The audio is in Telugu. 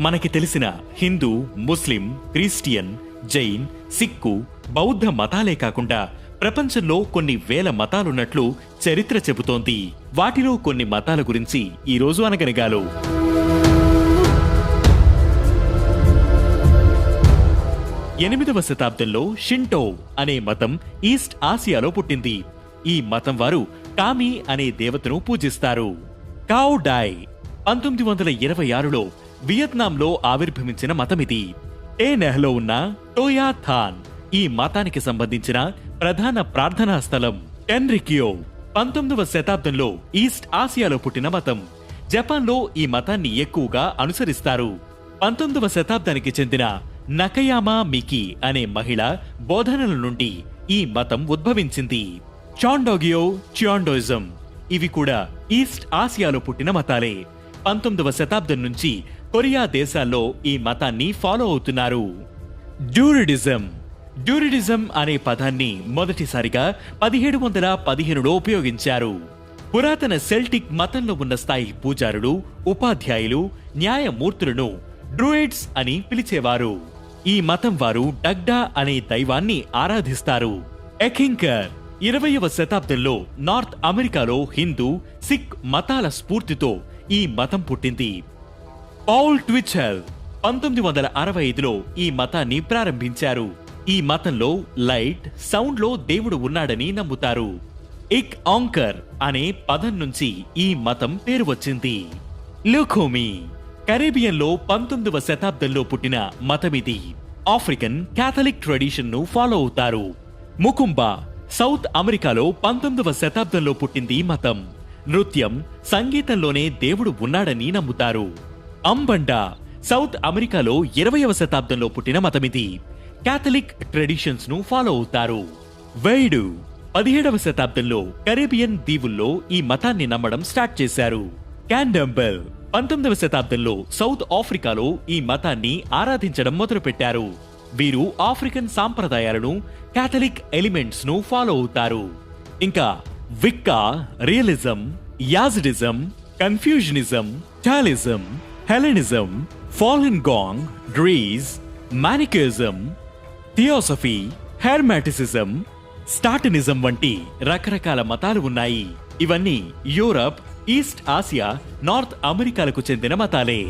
మనకి తెలిసిన హిందూ ముస్లిం క్రిస్టియన్ జైన్ సిక్కు బౌద్ధ మతాలే కాకుండా ప్రపంచంలో కొన్ని వేల మతాలున్నట్లు చరిత్ర చెబుతోంది. వాటిలో కొన్ని మతాల గురించి ఈరోజు అనగనగాలు. ఎనిమిదవ శతాబ్దంలో షింటో అనే మతం ఈస్ట్ ఆసియాలో పుట్టింది. ఈ మతం వారు కామి అనే దేవతను పూజిస్తారు. కావ్ డాయ్ పంతొమ్మిది వందల ఇరవై ఆరులో వియత్నాంలో ఆవిర్భవించిన మతమిది. ఏ నెహ్లో ఉన్న టోయా థాన్ ఈ మతానికి సంబంధించిన ప్రధాన ప్రార్థనా స్థలం ఎన్రికియో. పంతొమ్మిదవ శతాబ్దంలో ఈస్ట్ ఆసియాలో పుట్టిన మతం. జపాన్లో ఈ మతాన్ని ఎక్కువగా అనుసరిస్తారు. పంతొమ్మిదవ శతాబ్దానికి చెందిన నకయామా మికి అనే మహిళ బోధనల నుండి ఈ మతం ఉద్భవించింది. చాండోగియో చియాండోయిజం ఇవి కూడా ఈస్ట్ ఆసియాలో పుట్టిన మతాలే. పంతొమ్మిదవ శతాబ్దం నుంచి కొరియా దేశాల్లో ఈ మతాన్ని ఫాలో అవుతున్నారు. డ్యూరిడిజం. డ్యూరిడిజం అనే పదాన్ని మొదటిసారిగా పదిహేడు వందల పదిహేనులో ఉపయోగించారు. పురాతన సెల్టిక్ మతంలో ఉన్న స్థాయి పూజారులు ఉపాధ్యాయులు న్యాయమూర్తులను డ్రూయిడ్స్ అని పిలిచేవారు. ఈ మతం వారు డగ్డా అనే దైవాన్ని ఆరాధిస్తారు. ఎకింకర్ ఇరవయవ శతాబ్దంలో నార్త్ అమెరికాలో హిందూ సిక్ మతాల స్ఫూర్తితో ఈ మతం పుట్టింది. పౌల్ ట్విచర్ పంతొమ్మిది వందల అరవై ఐదులో ఈ మతాన్ని ప్రారంభించారు. ఈ మతంలో లైట్ సౌండ్లో దేవుడు ఉన్నాడని నమ్ముతారు. ఇక్ ఆంకర్ అనే పదం నుంచి ఈ మతం పేరు వచ్చింది. లుఖోమి కరేబియన్లో పంతొమ్మిదవ శతాబ్దంలో పుట్టిన మతమిది. ఆఫ్రికన్ కాథలిక్ ట్రెడిషన్ను ఫాలో అవుతారు. ముకుంబా సౌత్ అమెరికాలో పంతొమ్మిదవ శతాబ్దంలో పుట్టింది ఈ మతం. నృత్యం సంగీతంలోనే దేవుడు ఉన్నాడని నమ్ముతారు. అంబండా సౌత్ అమెరికాలో ఇరవయవ శతాబ్దంలో పుట్టిన మతమిది కాథలిక్ ట్రెడిషన్స్ను ఫాలో అవుతారు. వైడు పదిహేడవ శతాబ్దంలో కరేబియన్ దీవుల్లో ఈ మతాన్ని నమ్మడం స్టార్ట్ చేశారు. క్యాండంబెల్ పంతొమ్మిదవ శతాబ్దంలో సౌత్ ఆఫ్రికాలో ఈ మతాన్ని ఆరాధించడం మొదలుపెట్టారు. వీరు ఆఫ్రికన్ సాంప్రదాయాలను కాథలిక్ ఎలిమెంట్స్ను ఫాలో అవుతారు. ఇంకా Wicca realism Yazidism Confucianism Taoism Hellenism Falun Gong Druze Manichaeism Theosophy Hermeticism Satanism వంటి రకరకాల మతాలు ఉన్నాయి. ఇవన్నీ యూరప్ ఈస్ట్ ఆసియా నార్త్ అమెరికాలకు చెందిన మతాలే.